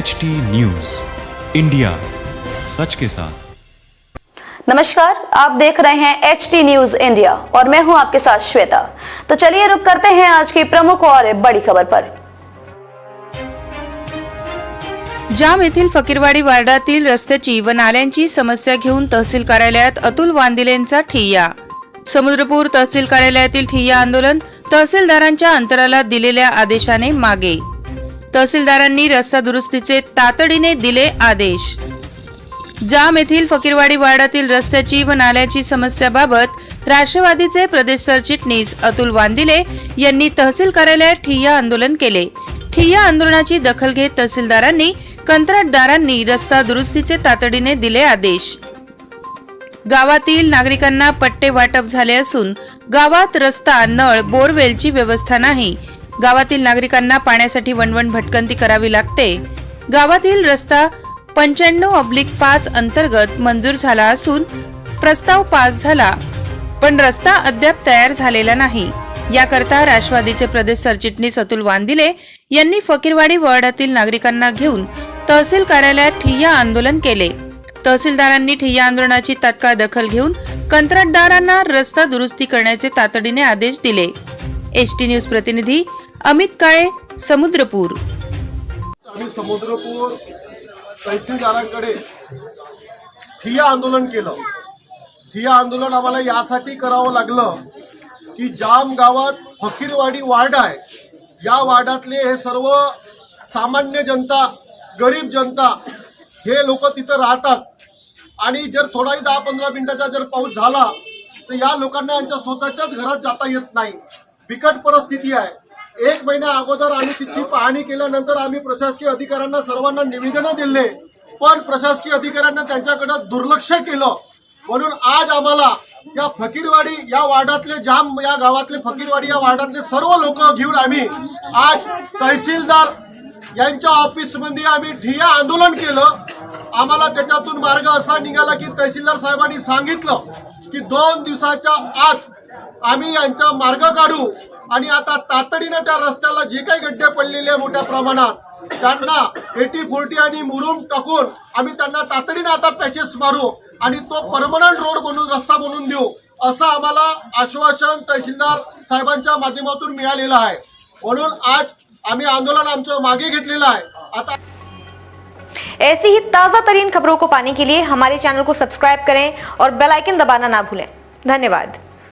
H T news India सच के साथ। नमस्कार आप देख रहे हैं एच टी न्यूज इंडिया और मैं हूं आपके साथ श्वेता। तो चलिए रुक करते हैं आज की प्रमुख और बड़ी खबर पर। जाम येथील फकीरवाडी वार्डातील रस्त्याची व नाल्यांची समस्या घेऊन तहसील कार्यालयात अतुल वांदिलेंचा ठिय्या। समुद्रपूर तहसील कार्यालयातील ठिय्या आंदोलन तहसीलदारांच्या अंतराला दिलेल्या आदेशाने मागे। तहसीलदारांनी रस्ता दुरुस्तीचे तातडीने दिले आदेश. जाम येथील फकीरवाडी वार्डातील रस्त्याची व नाल्याची समस्याबाबत राष्ट्रवादीचे प्रदेश सरचिटणीस अतुल वांदिले यांनी तहसील कार्यालयात ठिय्या आंदोलन केले. ठिय्या आंदोलनाची दखल घेत तहसीलदारांनी कंत्राटदारांनी रस्ता दुरुस्तीचे तातडीने दिले आदेश. गावातील नागरिकांना पट्टे वाटप झाले असून गावात रस्ता नळ बोरवेलची व्यवस्था नाही. गावातील नागरिकांना पाण्यासाठी वणवण भटकंती करावी लागते. गावातील रस्ता पंच्याण्णव अब्लिक पाच अंतर्गत मंजूर झाला असून प्रस्ताव पास झाला पण रस्ता अद्याप तयार झालेला नाही. याकरता राष्ट्रवादीचे प्रदेश सरचिटणीस अतुल वांदिले यांनी फकीरवाडी वॉर्डातील नागरिकांना घेऊन तहसील कार्यालयात ठिय्या आंदोलन केले. तहसीलदारांनी ठिय्या आंदोलनाची तात्काळ दखल घेऊन कंत्राटदारांना रस्ता दुरुस्ती करण्याचे तातडीने आदेश दिले. एस टी न्यूज प्रतिनिधी अमित काळे समुद्रपूर. आम्ही समुद्रपूर तहसीलदारांकडे ठिया आंदोलन केलं. ठिया आंदोलन आम्हाला यासाठी करावं लागलं की जाम गावात फकीरवाडी वार्ड आहे. या वार्डातले हे सर्व सामान्य जनता गरीब जनता हे लोक तिथं राहतात. आणि जर थोडाही दहा पंधरा मिनिटाचा जर पाऊस झाला तर या लोकांना यांच्या स्वतःच्याच घरात जाता येत नाही. बिकट परिस्थिती आहे. एक महिन्या अगोदर आम्ही तिची पाहणी केल्यानंतर आम्ही प्रशासकीय अधिकाऱ्यांना सर्वांना निवेदनं दिले. पण प्रशासकीय अधिकाऱ्यांना त्यांच्याकडे दुर्लक्ष केलं. म्हणून आज आम्हाला या फकीरवाडी या वार्डातले जाम या गावातले फकीरवाडी या वार्डातले सर्व लोक घेऊन आम्ही आज तहसीलदार यांच्या ऑफिसमध्ये आम्ही ठिया आंदोलन केलं. आम्हाला त्याच्यातून मार्ग असा निघाला की तहसीलदार साहेबांनी सांगितलं की दोन दिवसाच्या आत आम्ही यांचा मार्ग काढू. आणि आता तातडीनं त्या रस्त्याला जे काही गड्डे पडलेले मोठ्या प्रमाणात त्यांना एटी फोर्टी आणि मुरुम टाकून आम्ही त्यांना तातडीनं आता पॅचेस मारू आणि तो परमनंट रोड बनवून रस्ता बनवून देऊ असं आम्हाला आश्वासन तहसीलदार साहेबांच्या माध्यमातून मिळालेलं आहे. म्हणून आज आम्ही आंदोलन आमचं मागे घेतलेलं आहे. आता ऐसी ही ताजा तरीन खबरों को पाने के लिए हमारे चैनल को सब्सक्राइब करें और बेल आइकन दबाना ना भूलें। धन्यवाद।